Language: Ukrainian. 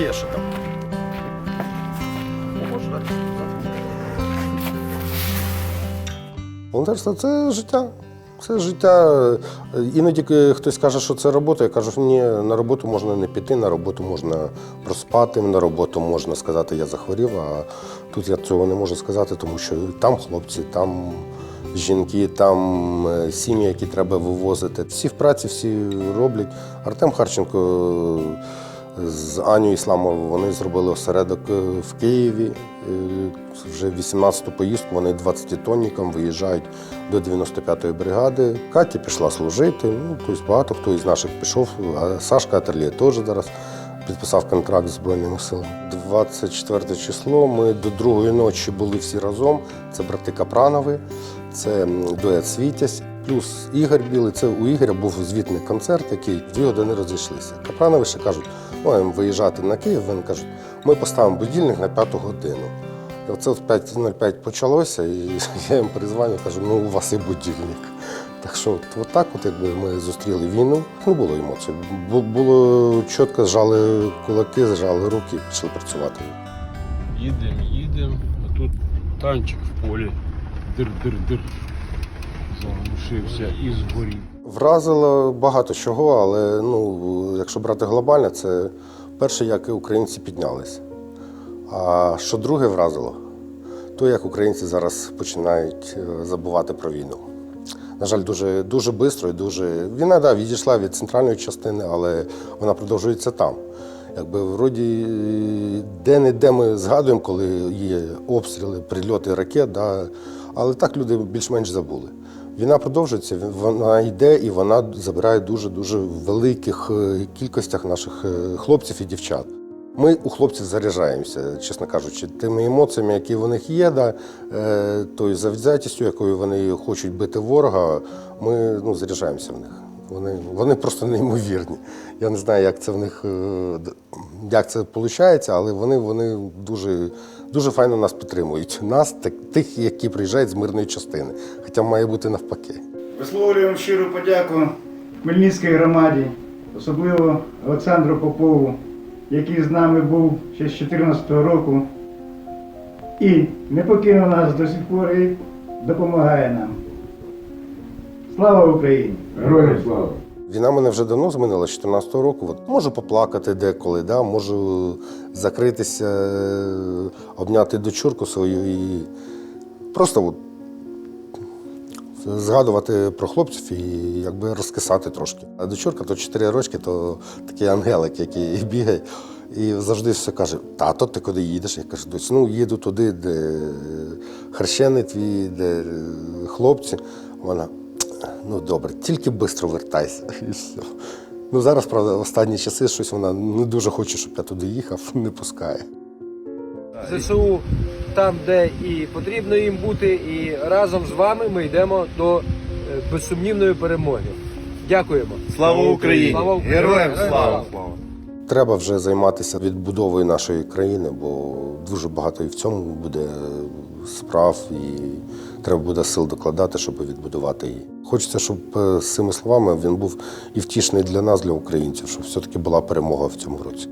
є ще там. Волонтерство це життя. Це життя. Іноді хтось каже, що це робота. Я кажу, що ні, на роботу можна не піти, на роботу можна проспати, на роботу можна сказати, я захворів, а тут я цього не можу сказати, тому що там хлопці, там жінки, там е, сім'ї, які треба вивозити. Всі в праці, всі роблять. Артем Харченко з Аню Ісламовою вони зробили осередок е, в Києві. Е, Вже 18-ту поїздку вони 20-тонникам виїжджають до 95-ї бригади. Катя пішла служити. Ну, тобто багато хто із наших пішов. Сашка Атерлє теж зараз підписав контракт з Збройними силами. 24 число. Ми до другої ночі були всі разом. Це брати Капранови, це дует Світязь. Плюс Ігор Білий. Це у Ігоря був звітний концерт, який дві години розійшлися. Капранови ще кажуть, маємо виїжджати на Київ. Вони кажуть, ми поставимо будильник на п'яту годину. І оце в 5.05 почалося, і я їм перезвоню, кажу, ну у вас і будильник. Так що от так, от якби ми зустріли війну, не було емоцій. Було чітко, зжали кулаки, зжали руки і пішли працювати. Їдемо, їдемо, а тут танчик в полі. Дир-дир-дир. Заглушився і згорів. Вразило багато чого, але ну, якщо брати глобально, це перше, як українці піднялися. А що друге вразило, то як українці зараз починають е, забувати про війну. На жаль, дуже дуже швидко і дуже. Війна да, відійшла від центральної частини, але вона продовжується там. Якби вроді де-не-де ми згадуємо, коли є обстріли, прильоти ракет, да, але так люди більш-менш забули. Війна продовжується, вона йде і вона забирає дуже-дуже великих е, кількостях наших е, хлопців і дівчат. Ми у хлопців заряджаємося, чесно кажучи, тими емоціями, які в них є, да, е, тою завзятістю, якою вони хочуть бити ворога, ми ну, заряджаємося в них. Вони, вони просто неймовірні. Я не знаю, як це в них е, як це виходить, але вони, вони дуже, дуже файно нас підтримують. Нас, тих, які приїжджають з мирної частини. Хоча має бути навпаки. Висловлюємо щиру подяку Хмельницькій громаді, особливо Олександру Попову, який з нами був ще з 2014 року і не покинув нас до сих пор і допомагає нам. Слава Україні! Героям слава! Війна мене вже давно змінила з 14 року. От можу поплакати деколи, да? можу закритися, е, обняти дочурку свою і просто от, згадувати про хлопців і якби розкисати трошки. А дочурка то 4 рочки, то такий ангелик, який бігає. І завжди все каже: тато, ти куди їдеш? Я кажу, дось, ну їду туди, де хрещений твій, де хлопці. Вона, ну добре, тільки швидко вертайся. І все. Ну зараз, правда, в останні часи щось вона не дуже хоче, щоб я туди їхав, не пускає. ЗСУ там, де і потрібно їм бути, і разом з вами ми йдемо до е, безсумнівної перемоги. Дякуємо. Слава Україні! Слава Україні! Героям Героям слава! слава! Треба вже займатися відбудовою нашої країни, бо дуже багато і в цьому буде справ, і треба буде сил докладати, щоб відбудувати її. Хочеться, щоб е, з цими словами він був і втішний для нас, для українців, щоб все-таки була перемога в цьому році.